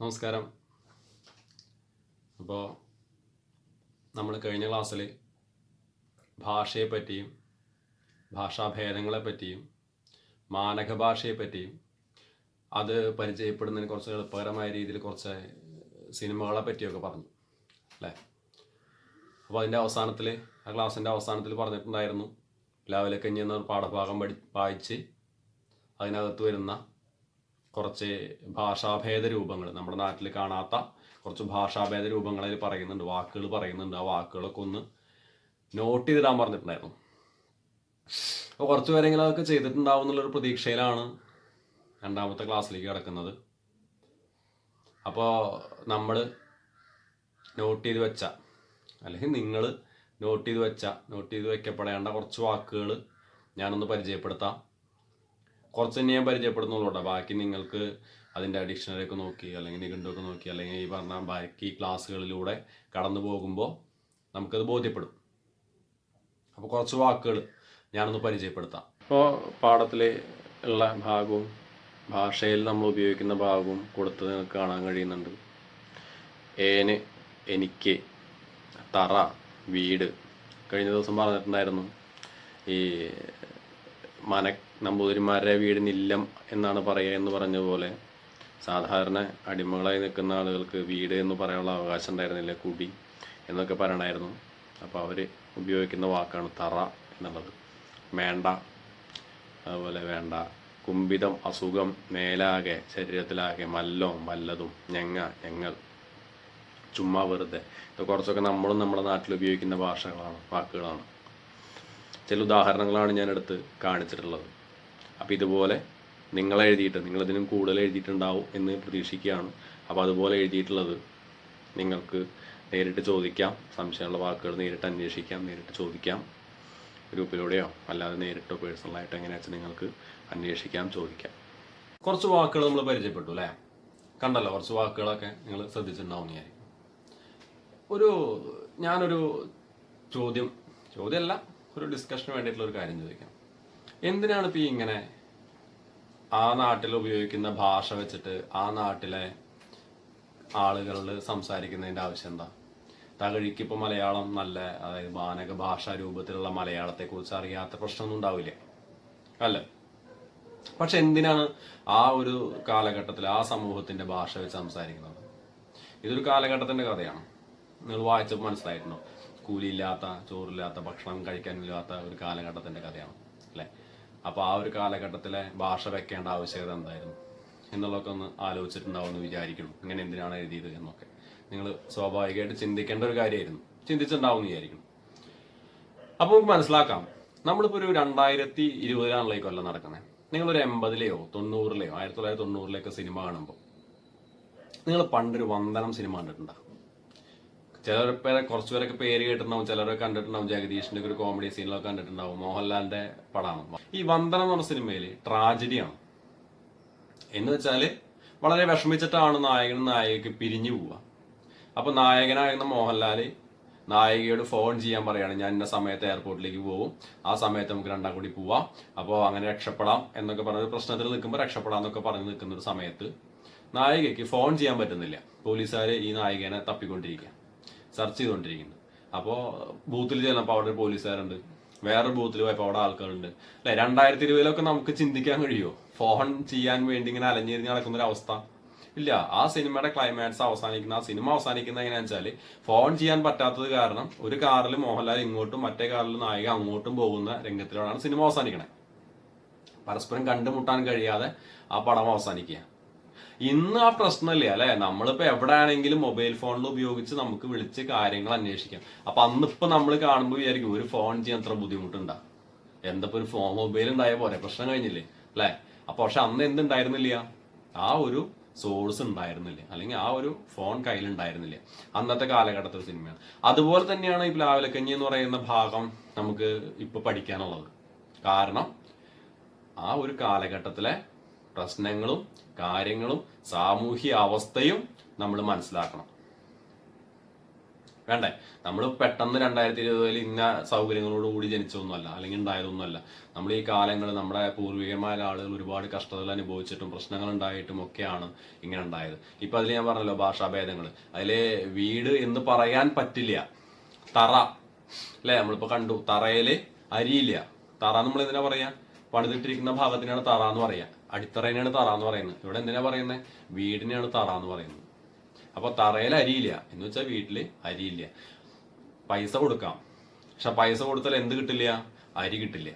നമസ്കാരം. അപ്പോൾ നമ്മൾ കഴിഞ്ഞ ക്ലാസ്സിൽ ഭാഷയെ പറ്റിയും ഭാഷാഭേദങ്ങളെ പറ്റിയും മാനക ഭാഷയെപ്പറ്റിയും അത് പരിചയപ്പെടുന്നതിന് കുറച്ച് എളുപ്പകരമായ രീതിയിൽ കുറച്ച് സിനിമകളെ പറ്റിയൊക്കെ പറഞ്ഞു അല്ലേ? അപ്പോൾ അതിന്റെ അവസാനത്തിൽ ആ ക്ലാസ്സിന്റെ അവസാനത്തിൽ പറഞ്ഞിട്ടുണ്ടായിരുന്നു ലാവലക്കഞ്ഞി എന്ന പാഠഭാഗം പഠി വായിച്ച് അതിനകത്ത് വരുന്ന കുറച്ച് ഭാഷാഭേദ രൂപങ്ങൾ നമ്മുടെ നാട്ടിൽ കാണാത്ത കുറച്ച് ഭാഷാഭേദ രൂപങ്ങളിൽ പറയുന്നുണ്ട് വാക്കുകൾ പറയുന്നുണ്ട്. ആ വാക്കുകളൊക്കെ ഒന്ന് നോട്ട് ചെയ്തിടാൻ പറഞ്ഞിട്ടുണ്ടായിരുന്നു. അപ്പോൾ കുറച്ച് പേരെങ്കിലും അതൊക്കെ ചെയ്തിട്ടുണ്ടാവും എന്നുള്ളൊരു പ്രതീക്ഷയിലാണ് രണ്ടാമത്തെ ക്ലാസ്സിലേക്ക് കിടക്കുന്നത്. അപ്പോൾ നമ്മൾ നോട്ട് ചെയ്ത് വെച്ച അല്ലെങ്കിൽ നിങ്ങൾ നോട്ട് ചെയ്ത് വെച്ച നോട്ട് ചെയ്ത് വെക്കപ്പെടേണ്ട കുറച്ച് വാക്കുകൾ ഞാനൊന്ന് പരിചയപ്പെടുത്താം. കുറച്ച് ഞാൻ പരിചയപ്പെടുന്നുള്ളൂ ബാക്കി നിങ്ങൾക്ക് അതിന്റെ ഡിക്ഷണറി ഒക്കെ നോക്കി അല്ലെങ്കിൽ നിഘണ്ടുവൊക്കെ നോക്കി അല്ലെങ്കിൽ ഈ പറഞ്ഞ ബാക്കി ക്ലാസ്സുകളിലൂടെ കടന്നു പോകുമ്പോൾ നമുക്കത് ബോധ്യപ്പെടും. അപ്പോൾ കുറച്ച് വാക്കുകൾ ഞാനൊന്ന് പരിചയപ്പെടുത്താം. ഇപ്പോൾ പാഠത്തിൽ ഉള്ള ഭാഗവും ഭാഷയിൽ നമ്മൾ ഉപയോഗിക്കുന്ന ഭാഗവും കൊടുത്ത് നിങ്ങൾക്ക് കാണാൻ കഴിയുന്നുണ്ട്. ഏന് എനിക്ക് തറ വീട്. കഴിഞ്ഞ ദിവസം പറഞ്ഞിട്ടുണ്ടായിരുന്നു ഈ മന നമ്പൂതിരിമാരുടെ വീടിന് ഇല്ലം എന്നാണ് പറയുക എന്ന് പറഞ്ഞ പോലെ സാധാരണ അടിമകളായി നിൽക്കുന്ന ആളുകൾക്ക് വീട് എന്ന് പറയാനുള്ള അവകാശം ഉണ്ടായിരുന്നില്ല കുടി എന്നൊക്കെ പറയണമായിരുന്നു അപ്പോൾ അവർ ഉപയോഗിക്കുന്ന വാക്കാണ് തറ എന്നുള്ളത്. വേണ്ട അതുപോലെ വേണ്ട. കുമ്പിതം അസുഖം മേലാകെ ശരീരത്തിലാകെ മല്ലോ വല്ലതും ഞങ്ങ ഞങ്ങൾ ചുമ്മാ വെറുതെ. ഇത് കുറച്ചൊക്കെ നമ്മളും നമ്മുടെ നാട്ടിൽ ഉപയോഗിക്കുന്ന ഭാഷകളാണ് വാക്കുകളാണ്. ചില ഉദാഹരണങ്ങളാണ് ഞാൻ എടുത്ത് കാണിച്ചിട്ടുള്ളത്. അപ്പോൾ ഇതുപോലെ നിങ്ങൾ എഴുതിയിട്ട് നിങ്ങളിതിനും കൂടുതൽ എഴുതിയിട്ടുണ്ടാവും എന്ന് പ്രതീക്ഷിക്കുകയാണ്. അപ്പോൾ അതുപോലെ എഴുതിയിട്ടുള്ളത് നിങ്ങൾക്ക് നേരിട്ട് ചോദിക്കാം സംശയമുള്ള വാക്കുകൾ നേരിട്ട് അന്വേഷിക്കാം നേരിട്ട് ചോദിക്കാം. ഗ്രൂപ്പിലൂടെയോ അല്ലാതെ നേരിട്ടോ പേഴ്സണലായിട്ടോ എങ്ങനെയാ വെച്ചാൽ നിങ്ങൾക്ക് അന്വേഷിക്കാം ചോദിക്കാം. കുറച്ച് വാക്കുകൾ നമ്മൾ പരിചയപ്പെട്ടു അല്ലേ? കണ്ടല്ലോ കുറച്ച് വാക്കുകളൊക്കെ നിങ്ങൾ ശ്രദ്ധിച്ചിട്ടുണ്ടാവും ഞാൻ ഒരു ഞാനൊരു ചോദ്യം ചോദ്യമല്ല ഒരു ഡിസ്കഷന് വേണ്ടിയിട്ടുള്ള ഒരു കാര്യം ചോദിക്കാം. എന്തിനാണ് ഇപ്പം ഇങ്ങനെ ആ നാട്ടിൽ ഉപയോഗിക്കുന്ന ഭാഷ വെച്ചിട്ട് ആ നാട്ടിലെ ആളുകളിൽ സംസാരിക്കുന്നതിന്റെ ആവശ്യം എന്താ? തകഴിക്ക് ഇപ്പോൾ മലയാളം നല്ല അതായത് മാനക ഭാഷാ രൂപത്തിലുള്ള മലയാളത്തെ കുറിച്ച് അറിയാത്ത പ്രശ്നമൊന്നും ഉണ്ടാവില്ല. അല്ല? പക്ഷെ എന്തിനാണ് ആ ഒരു കാലഘട്ടത്തിൽ ആ സമൂഹത്തിന്റെ ഭാഷ വെച്ച് സംസാരിക്കുന്നത്? ഇതൊരു കാലഘട്ടത്തിന്റെ കഥയാണ്. നിങ്ങൾ വായിച്ചപ്പോൾ മനസ്സിലായിട്ടുണ്ടോ? കൂലിയില്ലാത്ത ചോറില്ലാത്ത ഭക്ഷണം കഴിക്കാനില്ലാത്ത ഒരു കാലഘട്ടത്തിന്റെ കഥയാണ്. അല്ലേ? അപ്പോൾ ആ ഒരു കാലഘട്ടത്തിലെ ഭാഷ വെക്കേണ്ട ആവശ്യകത എന്തായിരുന്നു? എന്നുള്ളതൊക്കെ ഒന്ന് ആലോചിച്ചിട്ടുണ്ടാവും എന്ന് വിചാരിക്കുന്നു. ഇങ്ങനെ എന്തിനാണ് എഴുതിയത് എന്നൊക്കെ. നിങ്ങൾ സ്വാഭാവികമായിട്ട് ചിന്തിക്കേണ്ട ഒരു കാര്യമായിരുന്നു. ചിന്തിച്ചിട്ടുണ്ടാവും എന്ന് വിചാരിക്കുന്നു. അപ്പോൾ നമുക്ക് മനസ്സിലാക്കാം. നമ്മളിപ്പോൾ ഒരു രണ്ടായിരത്തി ഇരുപതിലാണല്ലോ ഈ കൊല്ലം നടക്കുന്നത്. നിങ്ങളൊരു എൺപതിലെയോ തൊണ്ണൂറിലെയോ ആയിരത്തി തൊള്ളായിരത്തി തൊണ്ണൂറിലെയൊക്കെ സിനിമ കാണുമ്പോൾ നിങ്ങൾ പണ്ടൊരു വന്ദനം സിനിമ കണ്ടിട്ടുണ്ടോ? ചിലർ പേരെ കുറച്ച് പേരൊക്കെ പേര് കേട്ടിട്ടുണ്ടാവും ചിലരൊക്കെ കണ്ടിട്ടുണ്ടാവും. ജഗദീഷിന്റെ ഒരു കോമഡി സീനിലൊക്കെ കണ്ടിട്ടുണ്ടാവും. മോഹൻലാലിന്റെ പടമാണ് ഈ വന്ദനം എന്ന് പറഞ്ഞ സിനിമയിൽ ട്രാജഡിയാണ്. എന്ന് വെച്ചാൽ വളരെ വിഷമിച്ചിട്ടാണ് നായകനും നായികക്ക് പിരിഞ്ഞു പോവുക. അപ്പൊ നായകനായിരുന്ന മോഹൻലാൽ നായികയോട് ഫോൺ ചെയ്യാൻ പറയാണ് ഞാൻ ഇന്ന സമയത്ത് എയർപോർട്ടിലേക്ക് പോകും. ആ സമയത്ത് നമുക്ക് രണ്ടാം കൂടി പോവാം. അപ്പോൾ അങ്ങനെ രക്ഷപ്പെടാം എന്നൊക്കെ പറഞ്ഞ പ്രശ്നത്തിൽ നിൽക്കുമ്പോൾ രക്ഷപ്പെടാം എന്നൊക്കെ പറഞ്ഞ് നിൽക്കുന്ന ഒരു സമയത്ത് നായികയ്ക്ക് ഫോൺ ചെയ്യാൻ പറ്റുന്നില്ല. പോലീസുകാർ ഈ നായികനെ തപ്പിക്കൊണ്ടിരിക്കുക. സെർച്ച് ചെയ്തുകൊണ്ടിരിക്കുന്നത് അപ്പോൾ ബൂത്തിൽ ചെന്നപ്പോൾ അവിടെ ഒരു പോലീസുകാരുണ്ട്. വേറൊരു ബൂത്തിൽ പോയപ്പോൾ അവിടെ ആൾക്കാരുണ്ട്. അല്ലെ രണ്ടായിരത്തി ഇരുപതിലൊക്കെ നമുക്ക് ചിന്തിക്കാൻ കഴിയുമോ? ഫോൺ ചെയ്യാൻ വേണ്ടി ഇങ്ങനെ അലഞ്ഞിരിഞ്ഞ് നടക്കുന്ന ഒരു അവസ്ഥ. ഇല്ല ആ സിനിമയുടെ ക്ലൈമാക്സ് അവസാനിക്കുന്ന ആ സിനിമ അവസാനിക്കുന്ന എങ്ങനെയാണെന്ന് വെച്ചാൽ ഫോൺ ചെയ്യാൻ പറ്റാത്തത് കാരണം ഒരു കാറിൽ മോഹൻലാൽ ഇങ്ങോട്ടും മറ്റേ കാറിൽ നായിക അങ്ങോട്ടും പോകുന്ന രംഗത്തിലൂടെയാണ് സിനിമ അവസാനിക്കണേ. പരസ്പരം കണ്ടുമുട്ടാൻ കഴിയാതെ ആ പടം അവസാനിക്കുക. ഇന്ന് ആ പ്രശ്നമില്ല അല്ലെ? നമ്മളിപ്പോ എവിടെയാണെങ്കിലും മൊബൈൽ ഫോണിൽ ഉപയോഗിച്ച് നമുക്ക് വിളിച്ച് കാര്യങ്ങൾ അന്വേഷിക്കാം. അപ്പൊ അന്നിപ്പോ നമ്മൾ കാണുമ്പോൾ വിചാരിക്കും ഒരു ഫോൺ ചെയ്യാൻ അത്ര ബുദ്ധിമുട്ടുണ്ടാ? എന്തപ്പോ ഒരു ഫോൺ മൊബൈൽ ഉണ്ടായ പോരെ? പ്രശ്നം കഴിഞ്ഞില്ലേ? അല്ലെ? അപ്പൊ പക്ഷെ അന്ന് എന്തുണ്ടായിരുന്നില്ല? ആ ഒരു സോഴ്സ് ഉണ്ടായിരുന്നില്ല. അല്ലെങ്കിൽ ആ ഒരു ഫോൺ കയ്യിലുണ്ടായിരുന്നില്ല അന്നത്തെ കാലഘട്ടത്തിൽ സിനിമയാണ്. അതുപോലെ തന്നെയാണ് ഈ പ്ലാവിലക്കഞ്ഞി എന്ന് പറയുന്ന ഭാഗം നമുക്ക് ഇപ്പൊ പഠിക്കാനുള്ളത്. കാരണം ആ ഒരു കാലഘട്ടത്തിലെ പ്രശ്നങ്ങളും കാര്യങ്ങളും സാമൂഹ്യ അവസ്ഥയും നമ്മൾ മനസ്സിലാക്കണം. വേണ്ടേ? നമ്മൾ പെട്ടെന്ന് രണ്ടായിരത്തി ഇരുപതിൽ ഇന്ന സൗകര്യങ്ങളോട് കൂടി ജനിച്ചൊന്നുമല്ല അല്ലെങ്കിൽ ഉണ്ടായതൊന്നുമല്ല. നമ്മൾ ഈ കാലങ്ങൾ നമ്മുടെ പൂർവികമായ ആളുകൾ ഒരുപാട് കഷ്ടതകൾ അനുഭവിച്ചിട്ടും പ്രശ്നങ്ങൾ ഉണ്ടായിട്ടും ഒക്കെയാണ് ഇങ്ങനെ ഉണ്ടായത്. ഇപ്പൊ അതിൽ ഞാൻ പറഞ്ഞല്ലോ ഭാഷാഭേദങ്ങൾ അതിലെ വീട് എന്ന് പറയാൻ പറ്റില്ല. തറ. അല്ലെ? നമ്മളിപ്പോ കണ്ടു തറയിൽ അരിയില്ല. തറ നമ്മൾ എന്തിനാ പറയാ? പണിതിട്ടിരിക്കുന്ന ഭാഗത്തിനാണ് തറ എന്ന് പറയാ. അടിത്തറേനെയാണ് തറ എന്ന് പറയുന്നത്. ഇവിടെ എന്തിനാ പറയുന്നത് വീടിനെയാണ് തറ എന്ന് പറയുന്നത്. അപ്പൊ തറയിൽ അരിയില്ല. എന്ന് വെച്ചാൽ വീട്ടിൽ അരിയില്ല. പൈസ കൊടുക്കാം. പക്ഷെ പൈസ കൊടുത്താൽ എന്ത് കിട്ടില്ല? അരി കിട്ടില്ല.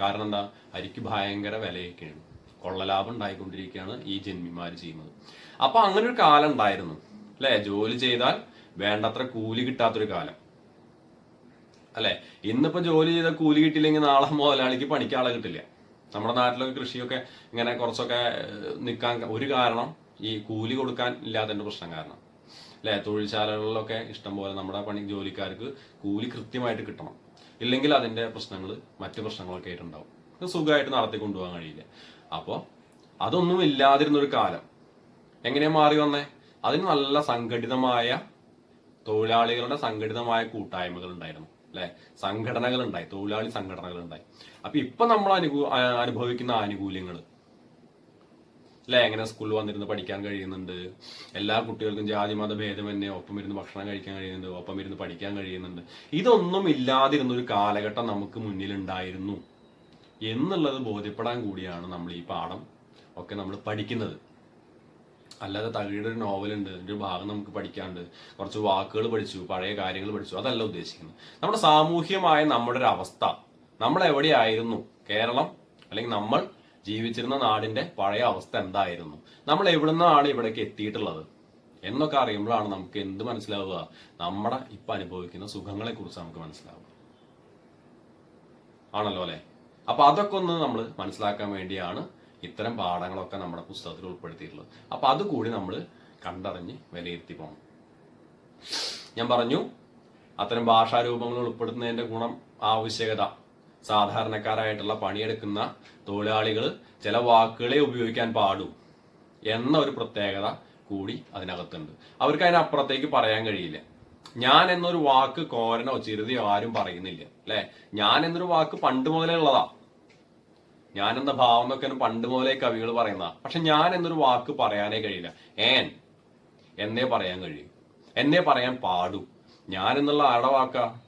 കാരണം എന്താ? അരിക്ക് ഭയങ്കര വിലയൊക്കെയാണ്. കൊള്ളലാഭം ഉണ്ടായിക്കൊണ്ടിരിക്കുകയാണ് ഈ ജന്മിമാര് ചെയ്യുന്നത്. അപ്പൊ അങ്ങനെ ഒരു കാലം ഉണ്ടായിരുന്നു. അല്ലെ? ജോലി ചെയ്താൽ വേണ്ടത്ര കൂലി കിട്ടാത്തൊരു കാലം. അല്ലെ? ഇന്നിപ്പോ ജോലി ചെയ്താൽ കൂലി കിട്ടിയില്ലെങ്കിൽ നാളെ മുതലാളിക്ക് പണിക്കാളെ കിട്ടില്ല. നമ്മുടെ നാട്ടിലൊക്കെ കൃഷിയൊക്കെ ഇങ്ങനെ കുറച്ചൊക്കെ നിൽക്കാൻ ഒരു കാരണം ഈ കൂലി കൊടുക്കാൻ ഇല്ലാത്തതിന്റെ പ്രശ്നം കാരണം. അല്ലെ? തൊഴിൽശാലകളിലൊക്കെ ഇഷ്ടംപോലെ നമ്മുടെ പണി ജോലിക്കാർക്ക് കൂലി കൃത്യമായിട്ട് കിട്ടണം. ഇല്ലെങ്കിൽ അതിന്റെ പ്രശ്നങ്ങൾ മറ്റു പ്രശ്നങ്ങളൊക്കെ ആയിട്ടുണ്ടാവും സുഖമായിട്ട് നടത്തി കൊണ്ടുപോകാൻ കഴിയില്ല. അപ്പോൾ അതൊന്നും ഇല്ലാതിരുന്നൊരു കാലം. എങ്ങനെയാ മാറി വന്നേ? അതിന് നല്ല സംഘടിതമായ തൊഴിലാളികളുടെ സംഘടിതമായ കൂട്ടായ്മകൾ ഉണ്ടായിരുന്നു. അല്ലെ? സംഘടനകൾ ഉണ്ടായി. തൊഴിലാളി സംഘടനകൾ ഉണ്ടായി. അപ്പൊ ഇപ്പൊ നമ്മൾ അനുഭവ അനുഭവിക്കുന്ന ആനുകൂല്യങ്ങൾ അല്ലെ? എങ്ങനെ സ്കൂളിൽ വന്നിരുന്ന് പഠിക്കാൻ കഴിയുന്നുണ്ട്. എല്ലാ കുട്ടികൾക്കും ജാതി മത ഭേദമന്യേ ഒപ്പം ഇരുന്ന് ഭക്ഷണം കഴിക്കാൻ കഴിയുന്നുണ്ട് ഒപ്പം ഇരുന്ന് പഠിക്കാൻ കഴിയുന്നുണ്ട്. ഇതൊന്നും ഇല്ലാതിരുന്ന ഒരു കാലഘട്ടം നമുക്ക് മുന്നിലുണ്ടായിരുന്നു എന്നുള്ളത് ബോധ്യപ്പെടാൻ കൂടിയാണ് നമ്മൾ ഈ പാഠം ഒക്കെ നമ്മൾ പഠിക്കുന്നത്. അല്ലാതെ തകഴിയുടെ ഒരു നോവലുണ്ട് ഒരു ഭാഗം നമുക്ക് പഠിക്കാണ്ട് കുറച്ച് വാക്കുകൾ പഠിച്ചു പഴയ കാര്യങ്ങൾ പഠിച്ചു അതല്ല ഉദ്ദേശിക്കുന്നത്. നമ്മുടെ സാമൂഹ്യമായ നമ്മുടെ ഒരു അവസ്ഥ നമ്മൾ എവിടെയായിരുന്നു കേരളം അല്ലെങ്കിൽ നമ്മൾ ജീവിച്ചിരുന്ന നാടിന്റെ പഴയ അവസ്ഥ എന്തായിരുന്നു? നമ്മൾ എവിടുന്നാണ് ഇവിടേക്ക് എത്തിയിട്ടുള്ളത്? എന്നൊക്കെ അറിയുമ്പോഴാണ് നമുക്ക് എന്ത് മനസ്സിലാവുക? നമ്മുടെ ഇപ്പൊ അനുഭവിക്കുന്ന സുഖങ്ങളെ കുറിച്ച് നമുക്ക് മനസ്സിലാവുക. ആണല്ലോ അല്ലെ? അപ്പൊ അതൊക്കെ ഒന്ന് നമ്മൾ മനസ്സിലാക്കാൻ വേണ്ടിയാണ് ഇത്തരം പാഠങ്ങളൊക്കെ നമ്മുടെ പുസ്തകത്തിൽ ഉൾപ്പെടുത്തിയിട്ടുള്ളത്. അപ്പൊ അത് കൂടി നമ്മൾ കണ്ടറിഞ്ഞ് വിലയിരുത്തി പോകണം ഞാൻ പറഞ്ഞു അത്തരം ഭാഷാരൂപങ്ങൾ ഉൾപ്പെടുത്തുന്നതിന്റെ ഗുണം ആവശ്യകത സാധാരണക്കാരായിട്ടുള്ള പണിയെടുക്കുന്ന തൊഴിലാളികൾ ചില വാക്കുകളെ ഉപയോഗിക്കാൻ പാടൂ എന്ന ഒരു പ്രത്യേകത കൂടി അതിനകത്തുണ്ട്. അവർക്ക് അതിനപ്പുറത്തേക്ക് പറയാൻ കഴിയില്ല. ഞാൻ എന്നൊരു വാക്ക് കോരനോ ചിരുതിയോ ആരും പറയുന്നില്ല അല്ലെ? ഞാൻ എന്നൊരു വാക്ക് പണ്ട് മുതലേ ഉള്ളതാ. ഞാൻ എന്ന ഭാവം എന്നൊക്കെ പണ്ട് മുതലേ കവികൾ പറയുന്നതാ. പക്ഷെ ഞാൻ എന്നൊരു വാക്ക് പറയാനേ കഴിയില്ല. ഏൻ? എന്നേ പറയാൻ കഴിയും. എന്നേ പറയാൻ പാടൂ. ഞാൻ എന്നുള്ള ആരുടെ വാക്കാ?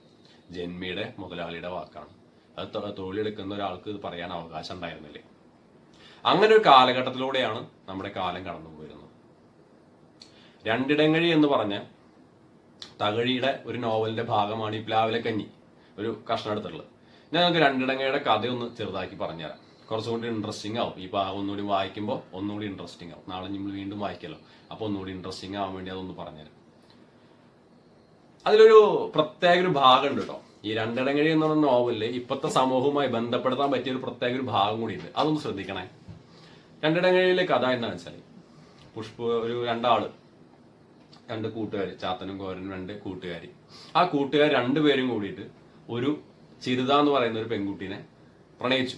ജന്മിയുടെ മുതലാളിയുടെ വാക്കാണ്. തൊഴിലെടുക്കുന്ന ഒരാൾക്ക് ഇത് പറയാൻ അവകാശം ഉണ്ടായിരുന്നില്ലേ? അങ്ങനെ ഒരു കാലഘട്ടത്തിലൂടെയാണ് നമ്മുടെ കാലം കടന്നു പോയിരുന്നത്. രണ്ടിടങ്ങഴി എന്ന് പറഞ്ഞ തകഴിയുടെ ഒരു നോവലിന്റെ ഭാഗമാണ് ഈ പ്ലാവിലെ കഞ്ഞി ഒരു കഷ്ണം എടുത്തിട്ടുള്ളത്. ഞാൻ നമുക്ക് രണ്ടിടങ്ങയുടെ ഒന്ന് ചെറുതാക്കി പറഞ്ഞുതരാം. കുറച്ചുകൂടി ഇൻട്രസ്റ്റിംഗ് ആവും. ഈ ഭാഗം ഒന്നുകൂടി വായിക്കുമ്പോൾ ഒന്നുകൂടി ഇൻട്രസ്റ്റിംഗ് ആവും. നാളെ നമ്മൾ വീണ്ടും വായിക്കല്ലോ. അപ്പോൾ ഒന്നുകൂടി ഇൻട്രസ്റ്റിംഗ് ആവാൻ വേണ്ടി അതൊന്ന് പറഞ്ഞുതരാം. അതിലൊരു പ്രത്യേക ഒരു ഭാഗം ഉണ്ട് കേട്ടോ. ഈ രണ്ടിടങ്ങഴി എന്ന് പറഞ്ഞ നോവലിൽ ഇപ്പോഴത്തെ സമൂഹവുമായി ബന്ധപ്പെടുത്താൻ പറ്റിയ ഒരു പ്രത്യേക ഒരു ഭാഗം കൂടിയുണ്ട്. അതൊന്ന് ശ്രദ്ധിക്കണേ. രണ്ടിടങ്ങഴിയിലെ കഥ എന്താണെന്ന് വെച്ചാൽ പുഷ്പ ഒരു രണ്ടാൾ രണ്ട് കൂട്ടുകാർ ചാത്തനും കോരനും രണ്ട് കൂട്ടുകാരി. ആ കൂട്ടുകാർ രണ്ടുപേരും കൂടിയിട്ട് ഒരു ചിരുത എന്ന് പറയുന്ന ഒരു പെൺകുട്ടീനെ പ്രണയിച്ചു.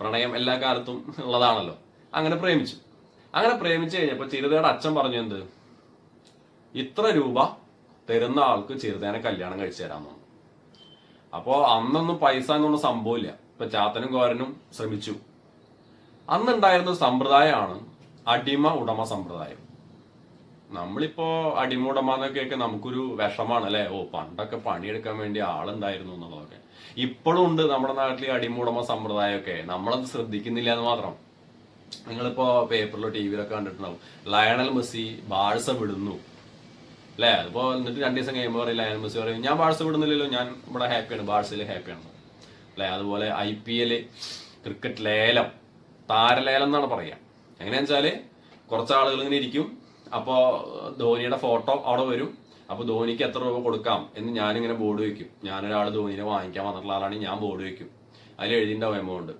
പ്രണയം എല്ലാ കാലത്തും ഉള്ളതാണല്ലോ. അങ്ങനെ പ്രേമിച്ചു. അങ്ങനെ പ്രേമിച്ചു കഴിഞ്ഞപ്പോൾ ചിരുതയുടെ അച്ഛൻ പറഞ്ഞു എന്ത്? ഇത്ര രൂപ തരുന്ന ആൾക്ക് ചിരുതേനെ കല്യാണം കഴിച്ചു തരാൻ അപ്പോ അന്നൊന്നും പൈസ എന്നൊന്നും സംഭവമില്ല. ഇപ്പൊ ചാത്തനും കോരനും ശ്രമിച്ചു. അന്നുണ്ടായിരുന്ന സമ്പ്രദായമാണ് അടിമ ഉടമ സമ്പ്രദായം. നമ്മളിപ്പോ അടിമ ഉടമ എന്നൊക്കെ നമുക്കൊരു വിഷമാണ് അല്ലെ? ഓ പണ്ടൊക്കെ പണിയെടുക്കാൻ വേണ്ടി ആളുണ്ടായിരുന്നു എന്നുള്ളതൊക്കെ. ഇപ്പോഴും ഉണ്ട് നമ്മുടെ നാട്ടിൽ അടിമ ഉടമ സമ്പ്രദായമൊക്കെ. നമ്മളത് ശ്രദ്ധിക്കുന്നില്ല എന്ന് മാത്രം. നിങ്ങളിപ്പോ പേപ്പറിലോ ടി വിയിലൊക്കെ കണ്ടിട്ടുണ്ടാവും. ലയണൽ മെസ്സി ബാഴ്സ വിടുന്നു. അല്ലേ അതിപ്പോ എന്നിട്ട് രണ്ടു ദിവസം കഴിയുമ്പോൾ പറയും ലയണൽ മെസ്സി പറയും. ഞാൻ ബാഴ്സ വിടുന്നില്ലല്ലോ ഞാൻ ഇവിടെ ഹാപ്പിയാണ് ബാഴ്സയിൽ ഹാപ്പിയാണ്. അല്ലേ അതുപോലെ ഐ പി എൽ ക്രിക്കറ്റ് ലേലം താരലേലം എന്നാണ് പറയുക എങ്ങനെയാന്ന് വെച്ചാൽ കുറച്ച് ആളുകൾ ഇങ്ങനെ ഇരിക്കും. അപ്പോൾ ധോനിയുടെ ഫോട്ടോ അവിടെ വരും. അപ്പോൾ ധോനിക്ക് എത്ര രൂപ കൊടുക്കാം എന്ന് ഞാനിങ്ങനെ ബോർഡ് വയ്ക്കും ഞാനൊരാൾ ധോനിനെ വാങ്ങിക്കാൻ വന്നിട്ടുള്ള ആളാണ് ഞാൻ ബോർഡ് വയ്ക്കും അതിൽ എഴുതിണ്ടാവും എമൗണ്ട്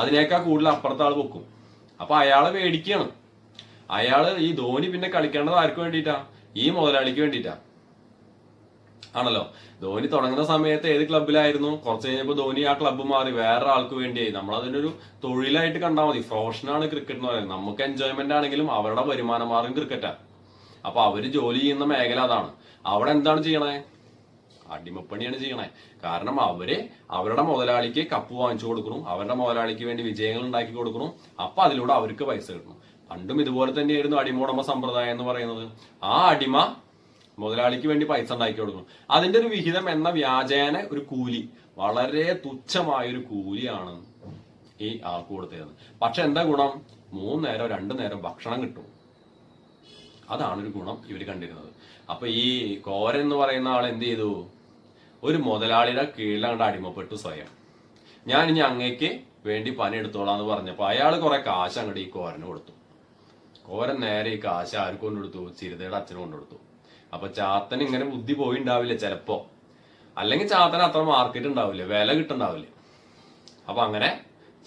അതിനേക്കാൾ കൂടുതൽ അപ്പുറത്തെ ആൾ വെക്കും അപ്പോൾ അയാളെ മേടിക്കുകയാണ് അയാൾ ഈ ധോനി പിന്നെ കളിക്കേണ്ടത് ആർക്ക് വേണ്ടിയിട്ടാ? ഈ മുതലാളിക്ക് വേണ്ടിയിട്ടാണ് ആണല്ലോ? ധോനി തുടങ്ങുന്ന സമയത്ത് ഏത് ക്ലബിലായിരുന്നു കുറച്ച് കഴിഞ്ഞപ്പോൾ ധോനി ആ ക്ലബ്ബ് മാറി. വേറെ ആൾക്ക് വേണ്ടിയായി. നമ്മൾ അതിനൊരു തൊഴിലായിട്ട് കണ്ടാൽ മതി. പ്രൊഫഷനാണ് ക്രിക്കറ്റ് എന്ന് പറയുന്നത്. നമുക്ക് എൻജോയ്മെന്റ് ആണെങ്കിലും അവരുടെ വരുമാന മാർഗം ക്രിക്കറ്റാണ് അപ്പൊ അവർ ജോലി ചെയ്യുന്ന മേഖല അതാണ്. അവിടെ എന്താണ് ചെയ്യണേ? അടിമപ്പണിയാണ് ചെയ്യണേ. കാരണം അവർ അവരുടെ മുതലാളിക്ക് കപ്പ് വാങ്ങിച്ചു കൊടുക്കണം. അവരുടെ മുതലാളിക്ക് വേണ്ടി വിജയങ്ങൾ ഉണ്ടാക്കി കൊടുക്കണം. അപ്പൊ അതിലൂടെ അവർക്ക് പൈസ കിട്ടണം. പണ്ടും ഇതുപോലെ തന്നെയായിരുന്നു അടിമോടമ സമ്പ്രദായം എന്ന് പറയുന്നത്. ആ അടിമ മുതലാളിക്ക് വേണ്ടി പൈസ ഉണ്ടാക്കി കൊടുക്കണം അതിന്റെ ഒരു വിഹിതം എന്ന വ്യാജേന ഒരു കൂലി വളരെ തുച്ഛമായ ഒരു കൂലിയാണ് ഈ ആൾക്ക് കൊടുത്തത് പക്ഷെ എന്താ ഗുണം? മൂന്ന് നേരം രണ്ടു നേരം ഭക്ഷണം കിട്ടും. അതാണ് ഒരു ഗുണം ഇവർ കണ്ടിരുന്നത്. അപ്പൊ ഈ കോരൻ എന്ന് പറയുന്ന ആൾ എന്ത് ചെയ്തു? ഒരു മുതലാളിയുടെ കീഴിലങ്ങോട്ട് അടിമപ്പെട്ടു സ്വയം. ഞാൻ ഇനി അങ്ങേക്ക് വേണ്ടി പണി എടുത്തോളാം എന്ന് പറഞ്ഞപ്പോ അയാൾ കുറെ കാശ് അങ്ങോട്ട് ഈ കോരന് കൊടുത്തു. കോരൻ നേരെ ഈ കാശ് ആർക്ക് കൊണ്ടുകൊടുത്തു? ചിരിതയുടെ അച്ഛന് കൊണ്ടുകൊടുത്തു. അപ്പൊ ചാത്തൻ ഇങ്ങനെ ബുദ്ധി പോയി പോയിണ്ടാവില്ല ചിലപ്പോ. അല്ലെങ്കിൽ ചാത്തന് അത്ര മാർക്കറ്റ് ഉണ്ടാവില്ല വില കിട്ടുണ്ടാവില്ല. അപ്പൊ അങ്ങനെ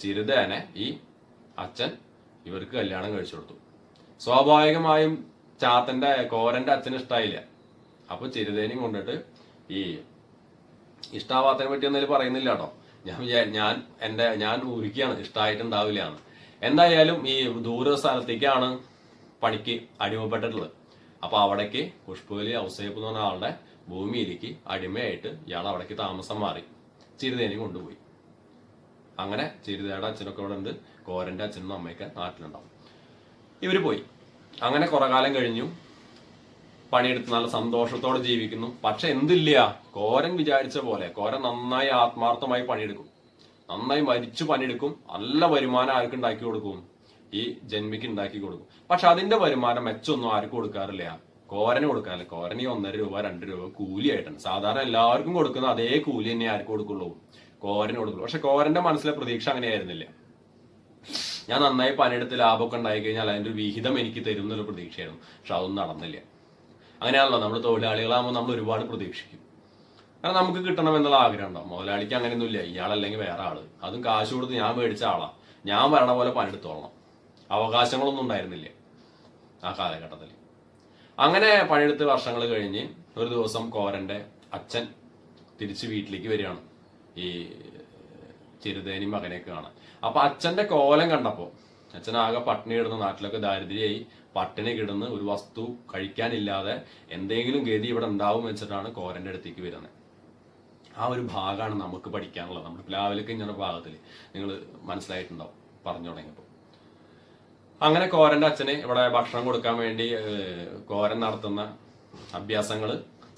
ചിരിതേനെ ഈ അച്ഛൻ ഇവർക്ക് കല്യാണം കഴിച്ചു കൊടുത്തു. സ്വാഭാവികമായും ചാത്തന്റെ കോരന്റെ അച്ഛന് ഇഷ്ടായില്ല. അപ്പൊ ചിരിതേനെയും കൊണ്ടിട്ട് ഈ ഇഷ്ടാവാത്തനെ പറ്റി ഒന്നും പറയുന്നില്ല കേട്ടോ. ഞാൻ ഞാൻ എന്റെ ഞാൻ ഊരിക്കാണ് ഇഷ്ടമായിട്ടുണ്ടാവില്ല എന്ന്. എന്തായാലും ഈ ദൂരസ്ഥാനത്തേക്കാണ് പണിക്ക് അടിമപ്പെട്ടിട്ടുള്ളത്. അപ്പൊ അവിടേക്ക് പുഷ്പവലി ഔസേപ്പ് എന്ന് പറഞ്ഞ ആളുടെ ഭൂമിയിലേക്ക് അടിമയായിട്ട് ഇയാൾ അവിടേക്ക് താമസം മാറി. ചിരുതേനി കൊണ്ടുപോയി. അങ്ങനെ ചിരുതയുടെ അച്ഛനൊക്കെ അവിടെ ഉണ്ട്. കോരന്റെ അച്ഛനും അമ്മയൊക്കെ നാട്ടിലുണ്ടാവും. ഇവർ പോയി. അങ്ങനെ കുറെ കാലം കഴിഞ്ഞു. പണിയെടുത്ത് നല്ല സന്തോഷത്തോടെ ജീവിക്കുന്നു. പക്ഷെ എന്തില്ല കോരൻ വിചാരിച്ച പോലെ കോരൻ നന്നായി ആത്മാർത്ഥമായി പണിയെടുക്കും. നന്നായി മരിച്ചു പണിയെടുക്കും നല്ല വരുമാനം ആർക്ക് ഉണ്ടാക്കി കൊടുക്കും? ഈ ജന്മിക്ക് ഉണ്ടാക്കി കൊടുക്കും. പക്ഷെ അതിന്റെ വരുമാനം മെച്ചൊന്നും ആർക്കും കൊടുക്കാറില്ല. കോരന് കൊടുക്കാറില്ല. കോരന് ഒന്നര രൂപ രണ്ട് രൂപ കൂലിയായിട്ടാണ്. സാധാരണ എല്ലാവർക്കും കൊടുക്കുന്ന അതേ കൂലി തന്നെ ആർക്കും കൊടുക്കുള്ളൂ. കോരന് കൊടുക്കുള്ളൂ. പക്ഷെ കോരന്റെ മനസ്സിലെ പ്രതീക്ഷ അങ്ങനെയായിരുന്നില്ല. ഞാൻ നന്നായി പണിയെടുത്ത് ലാഭമൊക്കെ ഉണ്ടായി കഴിഞ്ഞാൽ അതിന്റെ വിഹിതം എനിക്ക് തരും എന്നൊരു പ്രതീക്ഷയായിരുന്നു. പക്ഷെ അതൊന്നും നടന്നില്ല. അങ്ങനെയാണല്ലോ. നമ്മൾ തൊഴിലാളികളാകുമ്പോൾ നമ്മൾ ഒരുപാട് പ്രതീക്ഷിക്കും. കാരണം നമുക്ക് കിട്ടണം എന്നുള്ള ആഗ്രഹം ഉണ്ടാവും. മുതലാളിക്ക് അങ്ങനെയൊന്നുമില്ല. ഇയാളല്ലെങ്കിൽ വേറെ ആൾ. അതും കാശ് കൊടുത്ത് ഞാൻ മേടിച്ച ആളാ. ഞാൻ വരണ പോലെ പണിയെടുത്തോളണം അവകാശങ്ങളൊന്നും ഉണ്ടായിരുന്നില്ല ആ കാലഘട്ടത്തിൽ അങ്ങനെ പണിയെടുത്ത് വർഷങ്ങൾ കഴിഞ്ഞ് ഒരു ദിവസം കോരന്റെ അച്ഛൻ തിരിച്ച് വീട്ടിലേക്ക് വരികയാണ്. ഈ ചെറുതേനി മകനെയൊക്കെ കാണാൻ. അപ്പൊ അച്ഛന്റെ കോലം കണ്ടപ്പോ അച്ഛൻ ആകെ പട്ടിണി കിടന്ന് നാട്ടിലൊക്കെ ദാരിദ്ര്യമായി പട്ടിണി കിടന്ന് ഒരു വസ്തു കഴിക്കാനില്ലാതെ എന്തെങ്കിലും ഗതി ഇവിടെ ഉണ്ടാവും വെച്ചിട്ടാണ് കോരന്റെ അടുത്തേക്ക് വരുന്നത്. ആ ഒരു ഭാഗമാണ് നമുക്ക് പഠിക്കാനുള്ളത്. നമ്മുടെ പ്ലാവിലൊക്കെ ഇങ്ങനെ ഭാഗത്തിൽ നിങ്ങൾ മനസ്സിലായിട്ടുണ്ടാവും പറഞ്ഞു തുടങ്ങിയപ്പോൾ അങ്ങനെ കോരന്റെ അച്ഛന് ഇവിടെ ഭക്ഷണം കൊടുക്കാൻ വേണ്ടി കോരൻ നടത്തുന്ന അഭ്യാസങ്ങൾ